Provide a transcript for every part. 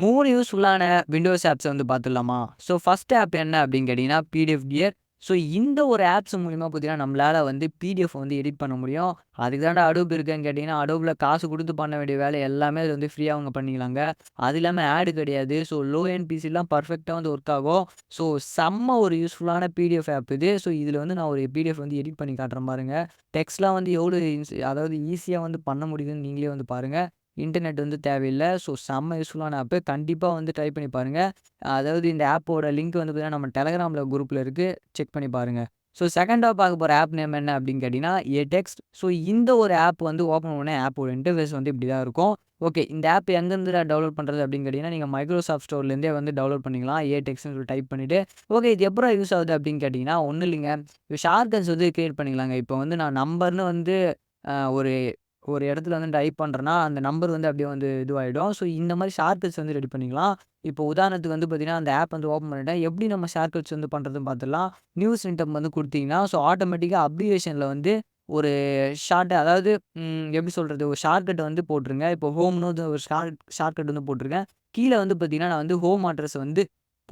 மூணு யூஸ்ஃபுல்லான விண்டோஸ் ஆப்ஸை வந்து பார்த்துடலாமா? ஸோ ஃபஸ்ட் ஆப் என்ன அப்படின்னு கேட்டிங்கன்னா பிடிஎஃப் கியர். ஸோ இந்த ஒரு ஆப்ஸ் மூலிமா பார்த்தீங்கன்னா, நம்மளால வந்து பிடிஎஃப் வந்து எடிட் பண்ண முடியும். அதுக்கு தாண்டா அடோப் இருக்குன்னு கேட்டிங்கன்னா அடோப்ல காசு கொடுத்து பண்ண வேண்டிய வேலை எல்லாமே அது வந்து ஃப்ரீயாக அவங்க பண்ணிக்கலாங்க. அது இல்லாமல் ஆட் கிடையாது. ஸோ லோ என் பிசிலாம் பர்ஃபெக்டாக வந்து ஒர்க் ஆகும். ஸோ செம்ம ஒரு யூஸ்ஃபுல்லான பிடிஎஃப் ஆப் இது. ஸோ இதில் வந்து நான் ஒரு பிடிஎஃப் வந்து எடிட் பண்ணி காட்டுறேன் பாருங்க. டெக்ஸ்ட்லாம் வந்து எவ்வளோ அதாவது ஈஸியாக வந்து பண்ண முடியுதுன்னு நீங்களே வந்து பாருங்கள் இன்டர்நெட் வந்து தேவையில்லை ஸோ செம்ம யூஸ்ஃபுல்லான ஆப்பு. கண்டிப்பாக வந்து ட்ரை பண்ணி பாருங்கள் அதாவது இந்த ஆப்போட லிங்க் வந்து பார்த்தீங்கன்னா, நம்ம டெலகிராமில் குரூப்பில் இருக்குது செக் பண்ணி பாருங்க. ஸோ செகண்டாக பார்க்க போகிற ஆப் நேம் என்ன அப்படின்னு கேட்டிங்கன்னா ஏ டெக்ஸ்ட் ஸோ இந்த ஒரு ஆப் வந்து ஓப்பன் பண்ண ஆப்போட இன்டர்ஃபேஸ் வந்து இப்படி தான் இருக்கும். ஓகே இந்த ஆப் எங்கேருந்து டவுன்லோட் பண்ணுறது அப்படின்னு கேட்டிங்கன்னா நீங்கள் மைக்ரோசாஃப்ட் ஸ்டோர்லேருந்தே வந்து டவுன்லோட் பண்ணிக்கலாம். ஏ டெக்ஸ்ட்னு சொல்லி டைப் பண்ணிவிட்டு ஓகே இது எப்போ யூஸ் ஆகுது அப்படின்னு கேட்டிங்கன்னா ஒன்றும் இல்லைங்க. ஷார்கன்ஸ் வந்து க்ரியேட் பண்ணிக்கலாங்க. இப்போ வந்து நான் நம்பர்னு வந்து ஒரு ஒரு இடத்துல வந்து டைப் பண்ணுறேன்னா அந்த நம்பர் வந்து அப்படியே வந்து இதுவாகிடும் ஸோ இந்த மாதிரி ஷார்ட்கட்ஸ் வந்து ரெடி பண்ணிக்கலாம். இப்போ உதாரணத்துக்கு வந்து பார்த்தீங்கன்னா, அந்த ஆப் வந்து ஓப்பன் பண்ணிட்டேன். எப்படி நம்ம ஷார்ட்கட்ஸ் வந்து பண்ணுறதுன்னு பார்த்துலாம் நியூஸ் இன்டம் வந்து கொடுத்தீங்கன்னா ஸோ ஆட்டோமேட்டிக்காக அப்ளிகேஷனில் வந்து ஒரு ஷார்ட்டு அதாவது எப்படி சொல்கிறது ஒரு ஷார்ட்கட் வந்து போட்டிருங்க. இப்போ ஹோம்னு வந்து ஒரு ஷார்ட் ஷார்ட்கட் வந்து போட்டிருக்கேன். கீழே வந்து பார்த்தீங்கன்னா, நான் வந்து ஹோம் அட்ரஸ் வந்து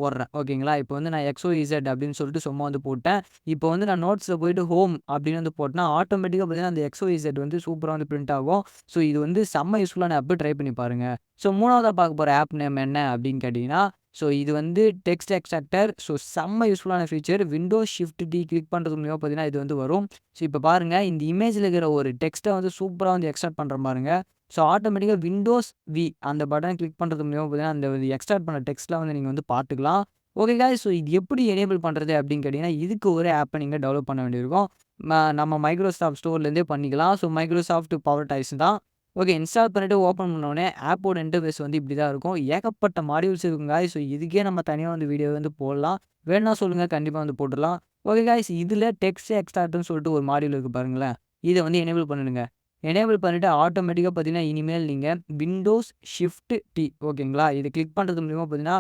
போடுறேன். ஓகேங்களா? இப்போ வந்து நான் எக்ஸோ இசட் அப்படின்னு சொல்லிட்டு சும்மா வந்து போட்டேன். இப்போ வந்து நான் நோட்ஸில் போயிட்டு ஹோம் அப்படின்னு வந்து போட்டேன்னா, ஆட்டோமேட்டிக்காக பார்த்தீங்கன்னா, அந்த எக்ஸோ இசட் வந்து சூப்பராக வந்து பிரிண்ட் ஆகும். ஸோ இது வந்து செம்ம யூஸ்ஃபுல்லான ஆப். ட்ரை பண்ணி பாருங்க. ஸோ மூணாவதாக பார்க்க போகிற ஆப் நேம் என்ன அப்படின்னு கேட்டிங்கன்னா ஸோ இது வந்து டெக்ஸ்ட் எக்ஸ்ட்ராக்டர். ஸோ செம்ம யூஸ்ஃபுல்லான feature. Windows shift T click பண்ணுறது மூலியமாக பார்த்தீங்கன்னா, இது வந்து வரும். ஸோ இப்போ பாருங்க இந்த இமேஜில் இருக்கிற ஒரு டெக்ஸ்ட்டை வந்து சூப்பராக வந்து எக்ஸ்ட்ராக்ட் பண்ணுற பாருங்க. ஸோ ஆட்டோமேட்டிக்காக விண்டோஸ் வி அந்த பட்டனை கிளிக் பண்ணுறது மூலியமாக பார்த்தீங்கன்னா, அந்த எக்ஸ்ட்ராக்ட் பண்ண டெக்ஸ்ட்லாம் வந்து நீங்கள் வந்து பார்த்துக்கலாம். ஓகே காய்ஸ் ஸோ இது எப்படி எனேபிள் பண்ணுறது அப்படின்னு கேட்டிங்கன்னா இதுக்கு ஒரு ஆப்பை நீங்கள் டெவலப் பண்ண வேண்டியிருக்கும். நம்ம மைக்ரோசாஃப்ட் ஸ்டோர்லேருந்தே பண்ணிக்கலாம். ஸோ மைக்ரோசாஃப்ட் பவர் டைஸ் தான். ஓகே இன்ஸ்டால் பண்ணிவிட்டு ஓப்பன் பண்ணோடனே ஆப்போட இன்டர்ஃபேஸ் வந்து இப்படி தான் இருக்கும். ஏகப்பட்ட மாடியூல்ஸ் இருக்குங்க ஸோ இதுக்கே நம்ம தனியாக வந்து வீடியோ வந்து போடலாம். வேணும்னா சொல்லுங்கள் கண்டிப்பாக வந்து போட்டுடலாம் ஓகே காய்ஸ் இதில் டெக்ஸ்ட் எக்ஸ்ட்ராக்ட்னு சொல்லிட்டு ஒரு மாடியூல் இருக்குது பாருங்களேன். இதை வந்து எனேபிள் பண்ணிடுங்க. எனேபிள் பண்ணிட்டு ஆட்டோமேட்டிக்காக பார்த்தீங்கன்னா, இனிமேல் நீங்கள் விண்டோஸ் ஷிஃப்ட் டி ஓகேங்களா? இது கிளிக் பண்றது மூலியமா பார்த்தீங்கன்னா,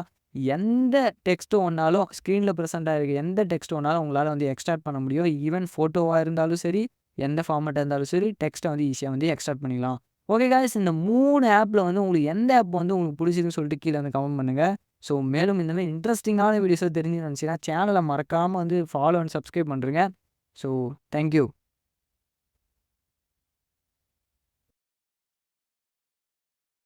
எந்த டெக்ஸ்ட் ஒன்றாலும் ஸ்க்ரீனில் பிரசன்ட் இருக்குது எந்த டெக்ஸ்ட் ஒன்றாலும் உங்களால வந்து எக்ஸ்ட்ராக்ட் பண்ண முடியும். ஈவன் ஃபோட்டோவா இருந்தாலும் சரி, எந்த ஃபார்மேட்டா இருந்தாலும் சரி, டெக்ஸ்ட்டை வந்து ஈஸியாக வந்து எக்ஸ்ட்ராக்ட் பண்ணிக்கலாம். ஓகே காய்ஸ் இந்த மூணு ஆப்ல வந்து உங்களுக்கு எந்த ஆப் வந்து உங்களுக்கு பிடிச்சிதுன்னு சொல்லிட்டு கீழ வந்து கமெண்ட் பண்ணுங்க. ஸோ மேலும் இந்த மாதிரி இன்ட்ரெஸ்டிங்கான வீடியோஸ தெரிஞ்சு நினைச்சீங்கன்னா, சேனல மறக்காம வந்து ஃபாலோ அண்ட் சப்ஸ்கிரைப் பண்றீங்க. So thank you.